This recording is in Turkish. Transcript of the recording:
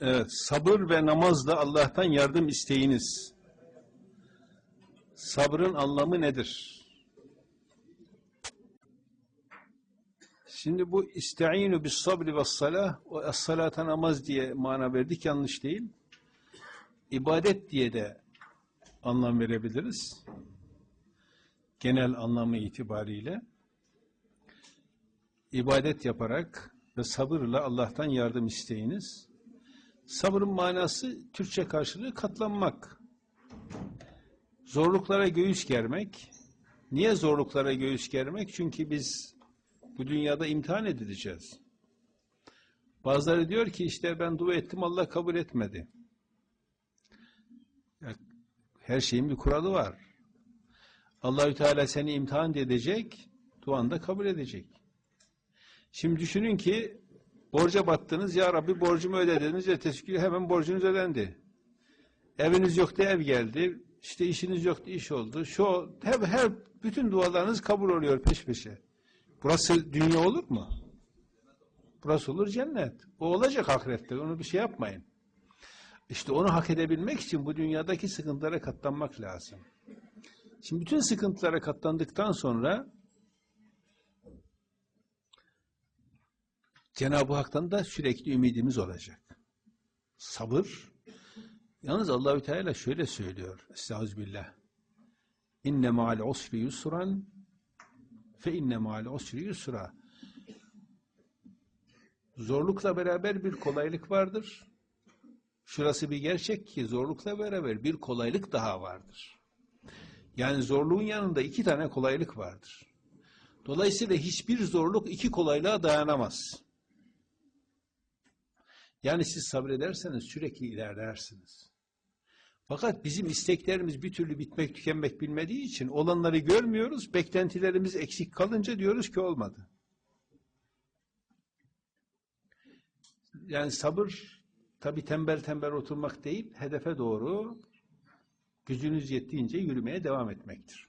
Evet, sabır ve namazla Allah'tan yardım isteyiniz. Sabrın anlamı nedir? Şimdi bu iste'inu bis sabri ve salah, o es-salata namaz diye mana verdik yanlış değil. İbadet diye de anlam verebiliriz. Genel anlamı itibariyle. İbadet yaparak ve sabırla Allah'tan yardım isteyiniz. Sabrın manası Türkçe karşılığı katlanmak. Zorluklara göğüs germek. Niye zorluklara göğüs germek? Çünkü biz bu dünyada imtihan edileceğiz. Bazıları diyor ki işte ben dua ettim Allah kabul etmedi. Her şeyin bir kuralı var. Allahü Teala seni imtihan edecek, duan da kabul edecek. Şimdi düşünün ki borca battınız, ya Rabbi borcumu öde dediniz, ertesi gün hemen borcunuz ödendi. Eviniz yoktu, ev geldi. İşte işiniz yoktu, iş oldu. Şu her, her bütün dualarınız kabul oluyor peş peşe. Burası dünya olur mu? Burası olur cennet. O olacak ahirette. Onu bir şey yapmayın. İşte onu hak edebilmek için bu dünyadaki sıkıntılara katlanmak lazım. Şimdi bütün sıkıntılara katlandıktan sonra Cenab-ı Hak'tan da sürekli ümidimiz olacak. Sabır. Yalnız Allahü Teala şöyle söylüyor. Estağfirullah. İnne ma'al usri yusran fe inne ma'al usri yusra. Zorlukla beraber bir kolaylık vardır. Şurası bir gerçek ki zorlukla beraber bir kolaylık daha vardır. Yani zorluğun yanında iki tane kolaylık vardır. Dolayısıyla hiçbir zorluk iki kolaylığa dayanamaz. Yani siz sabrederseniz sürekli ilerlersiniz. Fakat bizim isteklerimiz bir türlü bitmek tükenmek bilmediği için olanları görmüyoruz. Beklentilerimiz eksik kalınca diyoruz ki olmadı. Yani sabır tabi tembel tembel oturmak değil, hedefe doğru gücünüz yettiğince yürümeye devam etmektir.